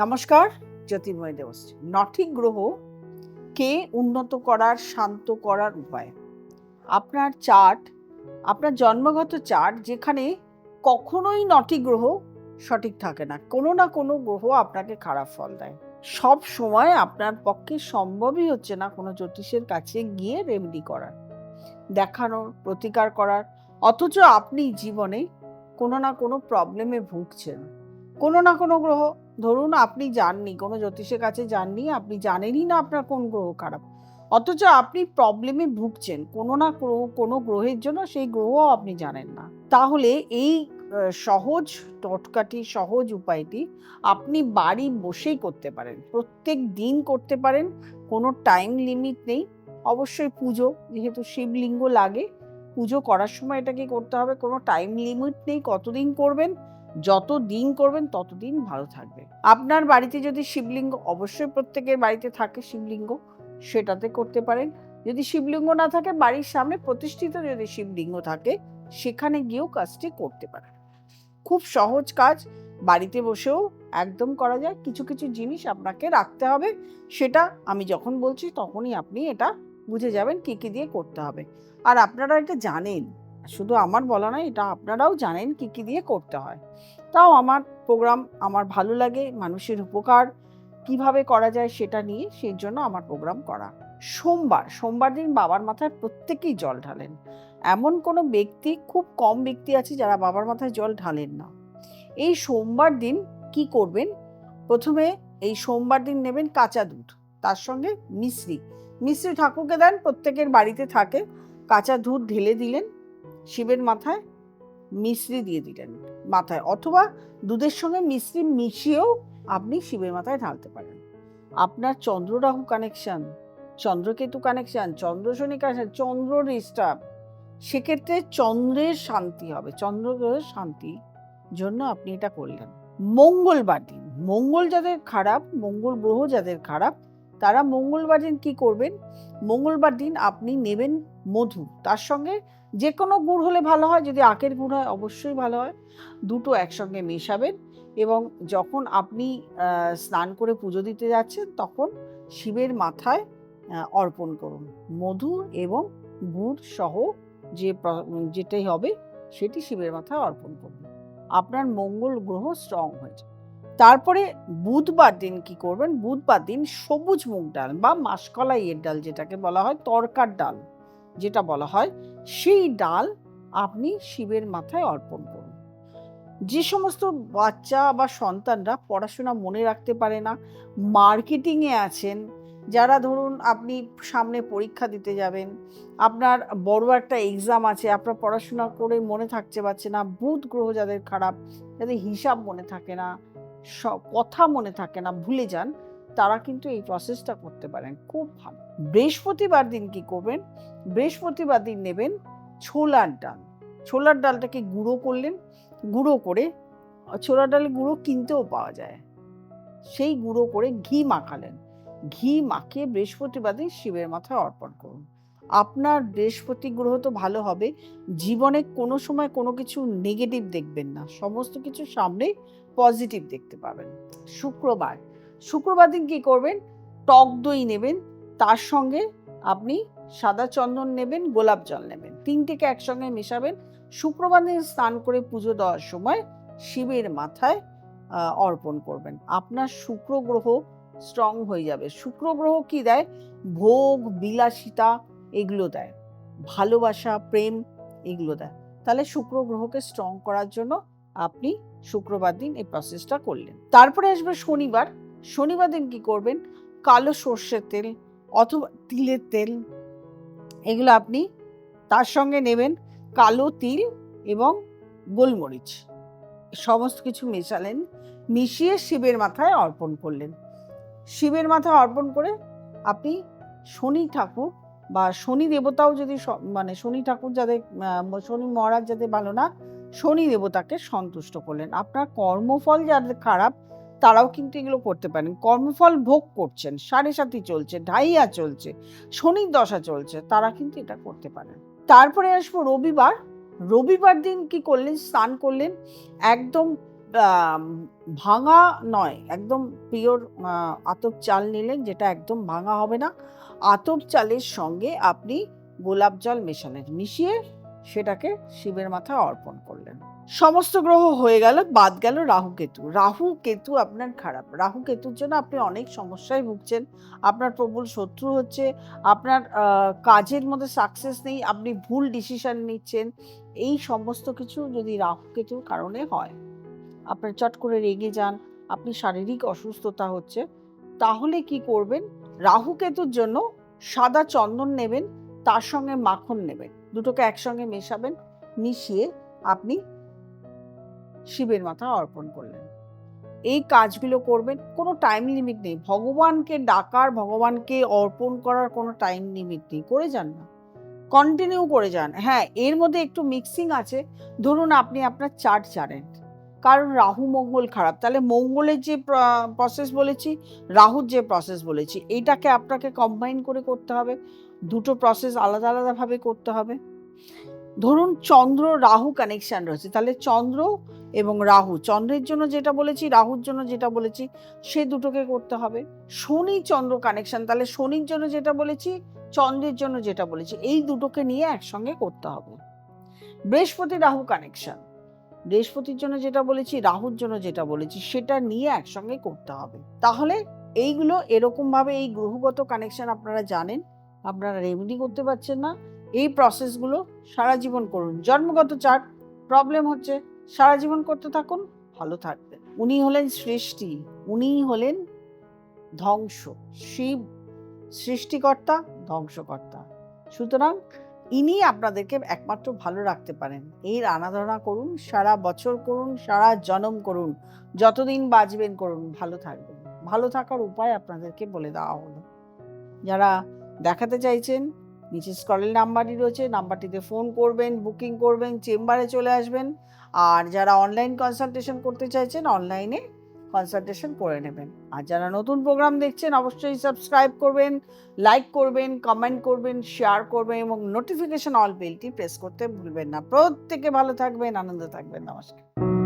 নমস্কার, জ্যোতির্ময় দেবস নটি গ্রহ কে উন্নত করার, শান্ত করার উপায়? আপনার চার্ট, আপনার জন্মগত চার্ট যেখানে কখনোই নটি গ্রহ সঠিক থাকে না। কোনো না কোনো গ্রহ আপনাকে খারাপ ফল দেয়। সব সময় আপনার পক্ষে সম্ভবই হচ্ছে না কোনো জ্যোতিষের কাছে গিয়ে রেমেডি করার, দেখানোর, প্রতিকার করার। অথচ আপনি জীবনে কোনো না কোনো প্রবলেমে ভুগছেন। কোনো না কোনো গ্রহ ধরুন আপনি যাননি, কোনো জ্যোতিষের কাছে যাননি, আপনি জানেনই না আপনার কোন গ্রহ খারাপ। অথচ আপনি প্রবলেমে ভুগছেন, কোনো না কোনো গ্রহের জন্য সেই গ্রহ আপনি জানেন না। তাহলে এই সহজ টটকাটি সহজ উপায়টি আপনি বাড়ি বসেই করতে পারেন। প্রত্যেক দিন করতে পারেন, কোনো টাইম লিমিট নেই। অবশ্যই পুজো, যেহেতু শিবলিঙ্গ লাগে, পুজো করার সময় এটাকে করতে হবে, কোনো টাইম লিমিট নেই, কতদিন করবেন যত দিন করবেন ততদিন ভালো থাকবে। আপনার বাড়িতে যদি শিবলিঙ্গ, অবশ্যই প্রত্যেকের বাড়িতে থাকে শিবলিঙ্গ, সেটাতে করতে পারেন। যদি শিবলিঙ্গ না থাকে, বাড়ির সামনে প্রতিষ্ঠিত যদি শিবলিঙ্গ থাকে, সেখানে গিয়েও কাজটি করতে পারেন। খুব সহজ কাজ, বাড়িতে বসেও একদম করা যায়। কিছু কিছু জিনিস আপনাকে রাখতে হবে, সেটা আমি যখন বলছি তখনই আপনি এটা বুঝে যাবেন কী কী দিয়ে করতে হবে। আর আপনারা এটা জানেন। শুধু আমার বলা নয়, এটা আপনারাও জানেন কী কী দিয়ে করতে হয়। তাও আমার প্রোগ্রাম আমার ভালো লাগে, মানুষের উপকার, কীভাবে করা যায় সেটা নিয়ে সেই জন্য আমার প্রোগ্রাম করা। সোমবার সোমবার দিন বাবার মাথায় প্রত্যেকেই জল ঢালেন। এমন কোনো ব্যক্তি, খুব কম ব্যক্তি আছে যারা বাবার মাথায় জল ঢালেন না। এই সোমবার দিন কি করবেন? প্রথমে এই সোমবার দিন নেবেন কাঁচা দুধ, তার সঙ্গে মিশ্রি মিশ্রি ঠাকুরকে দেন, প্রত্যেকের বাড়িতে থাকে। কাঁচা দুধ ঢেলে দিলেন শিবের মাথায় মিশ্রি দিয়ে দিলেন, মাথায় অথবা দুধের সঙ্গে মিশ্রি মিশিয়েও আপনি শিবের মাথায় ঢালতে পারেন। আপনার Chandra Rahu connection Chandraketu connection Chandra Shani connection Chandra disturb সেক্ষেত্রে চন্দ্রের শান্তি হবে চন্দ্র গ্রহের শান্তি জন্য আপনি এটা করলেন। মঙ্গলবার দিন, মঙ্গল যাদের খারাপ, মঙ্গল গ্রহ যাদের খারাপ তারা মঙ্গলবার দিন কি করবেন? মঙ্গলবার দিন আপনি নেবেন মধু। তার সঙ্গে যে কোনো গুড় হলে ভালো হয়, যদি আখের গুড় হয় অবশ্যই ভালো হয়। দুটো একসঙ্গে মেশাবেন এবং যখন আপনি স্নান করে পুজো দিতে যাচ্ছেন, তখন শিবের মাথায় অর্পণ করুন। মধু এবং গুড় সহ যে যেটাই হবে, সেটি শিবের মাথায় অর্পণ করুন। আপনার মঙ্গল গ্রহ স্ট্রং হয়ে যাবে। তারপরে বুধবার দিন কি করবেন? বুধবার দিন সবুজ মুগ ডাল বা মাসকলাইয়ের ডাল যেটাকে বলা হয়, তরকার ডাল, যেটা বলা হয়, সেই ডাল আপনি শিবের মাথায় অর্পণ করুন। যে সমস্ত বাচ্চা বা সন্তানরা পড়াশোনা মনে রাখতে পারে না মার্কেটিংয়ে আছেন, যারা ধরুন আপনি সামনে পরীক্ষা দিতে যাবেন, আপনার বড় একটা এক্সাম আছে, আপনার পড়াশোনা করে মনে থাকতে পারছে না, বুধ গ্রহ যাদের খারাপ যাদের হিসাব মনে থাকে না কথা মনে থাকে না, ভুলে যান, তারা কিন্তু এই প্রসেসটা করতে পারেন। খুব ভালো। বৃহস্পতিবার দিন কি করবেন? বৃহস্পতিবার দিন নেবেন ছোলার ডাল। ছোলার ডালটাকে গুঁড়ো করলেন, গুঁড়ো করে, ছোলার ডালের গুঁড়ো কিনতেও পাওয়া যায়। সেই গুঁড়ো করে ঘি মাখালেন। ঘি মাখিয়ে বৃহস্পতিবার দিন শিবের মাথায় অর্পণ করুন। আপনার বৃহস্পতি গ্রহ তো ভালো হবে, জীবনে কোনো সময় কোনো কিছু নেগেটিভ দেখবেন না, সমস্ত কিছু সামনে পজিটিভ দেখতে পাবেন। শুক্রবার শুক্রবার দিন কী করবেন? টক দই নেবেন, তার সঙ্গে আপনি সাদা চন্দন নেবেন, গোলাপ জল নেবেন, তিনটেকে একসঙ্গে মেশাবেন। শুক্রবার দিন স্নান করে পুজো দেওয়ার সময় শিবের মাথায় অর্পণ করবেন। আপনার শুক্র গ্রহ স্ট্রং হয়ে যাবে। শুক্র গ্রহ কি দেয়? ভোগ, বিলাসিতা এগুলো দেয়। ভালোবাসা, প্রেম এগুলো দেয়। তাহলে শুক্র গ্রহকে স্ট্রং করার জন্য আপনি শুক্রবার দিন এই প্রসেসটা করলেন। তারপরে আসবে শনিবার। শনিবার দিন কি করবেন? কালো সর্ষের তেল অথবা তিলের তেল এগুলো আপনি তার সঙ্গে নেবেন। কালো তিল এবং গোলমরিচ। সমস্ত কিছু মেশালেন, মিশিয়ে শিবের মাথায় অর্পণ করলেন। শিবের মাথায় অর্পণ করে আপনি শনি ঠাকুর বা শনি দেবতাও যদি মানে শনি ঠাকুর যাদের শনি মহারাজ যাদের ভালো না, শনি দেবতাকে সন্তুষ্ট করলেন। আপনার কর্মফল যাদের খারাপ, তারাও কিন্তু এগুলো করতে পারেন। কর্মফল ভোগ করছেন সাড়ে সাথী চলছে, ঢাইয়া চলছে, শনির দশা চলছে, তারা কিন্তু এটা করতে পারেন। তারপরে আসব রবিবার। রবিবার দিন কি করলেন? স্নান করলেন। একদম ভাঙা নয়, একদম পিওর আতপ চাল নিলেন, যেটা একদম ভাঙা হবে না। আতপ চালের সঙ্গে আপনি গোলাপ জল মেশালেন, মিশিয়ে সেটাকে শিবের মাথায় অর্পণ করলেন। সমস্ত গ্রহ হয়ে গেল, বাদ গেল রাহু কেতু। রাহু কেতু আপনার খারাপ। রাহু কেতুর জন্য আপনি অনেক সমস্যায় ভুগছেন। আপনার প্রবল শত্রু হচ্ছে, আপনার কাজের মধ্যে সাকসেস নেই, আপনি ভুল ডিসিশন নিচ্ছেন। এই সমস্ত কিছু যদি রাহু কেতুর কারণে হয় আপনার চট করে রেগে যান, আপনি শারীরিক অসুস্থতা হচ্ছে, তাহলে কি করবেন? রাহু কেতুর জন্য সাদা চন্দন নেবেন, তার সঙ্গে মাখন নেবেন। দুটোকে একসঙ্গে মেশাবেন, মিশিয়ে আপনি শিবের মাথা অর্পণ করলেন। এই কাজগুলো করবেন, কোনো টাইম লিমিট নেই। ভগবানকে ডাকার, ভগবানকে অর্পণ করার কোনো টাইম লিমিট নেই। করে যান না। কন্টিনিউ করে যান। হ্যাঁ এর মধ্যে একটু মিক্সিং আছে। ধরুন আপনি আপনার চার্ট জানেন। কারণ রাহু মঙ্গল খারাপ। তাহলে মঙ্গলের যে প্রসেস বলেছি, রাহুর যে প্রসেস বলেছি, এইটাকে আপনাকে কম্বাইন করে করতে হবে। দুটো প্রসেস আলাদা আলাদাভাবে করতে হবে। ধরুন চন্দ্র, রাহু কানেকশান রয়েছে, তাহলে চন্দ্র এবং রাহু, চন্দ্রের জন্য যেটা বলেছি, রাহুর জন্য যেটা বলেছি, সে দুটোকে করতে হবে। শনি চন্দ্র কানেকশান তাহলে শনির জন্য যেটা বলেছি, চন্দ্রের জন্য যেটা বলেছি, এই দুটোকে নিয়ে একসঙ্গে করতে হবে। বৃহস্পতি, রাহু কানেকশন বৃহস্পতির জন্য যেটা বলেছি, রাহুর জন্য যেটা বলেছি, সেটা নিয়ে একসঙ্গে করতে হবে। তাহলে এইগুলো এরকম ভাবে এই গ্রহগত কানেকশন আপনারা জানেন, আপনারা রেমেডি করতে পারছেন না। এই প্রসেসগুলো সারা জীবন করুন। জন্মগত চার্ট প্রবলেম হচ্ছে, সারা জীবন করতে থাকুন, ভালো থাকবেন। উনি হলেন সৃষ্টি, উনি হলেন ধ্বংস, শিব সৃষ্টিকর্তা, ধ্বংসকর্তা। সুতরাং ইনি আপনাদেরকে একমাত্র ভালো রাখতে পারেন। এর আনাধনা করুন, সারা বছর করুন, সারা জনম করুন, যতদিন বাঁচবেন করুন। ভালো থাকবেন। ভালো থাকার উপায় আপনাদেরকে বলে দেওয়া হলো। যারা দেখাতে চাইছেন, নিচে স্কলের নাম্বারই রয়েছে, নাম্বারটিতে ফোন করবেন, বুকিং করবেন, চেম্বারে চলে আসবেন। আর যারা অনলাইন কনসালটেশন করতে চাইছেন, অনলাইনে কনসালটেশন করে নেবেন। আর যারা নতুন প্রোগ্রাম দেখছেন, অবশ্যই সাবস্ক্রাইব করবেন লাইক করবেন কমেন্ট করবেন শেয়ার করবেন এবং নোটিফিকেশন অল বেলটি প্রেস করতে ভুলবেন না। প্রত্যেকে ভালো থাকবেন, আনন্দ থাকবেন। নমস্কার।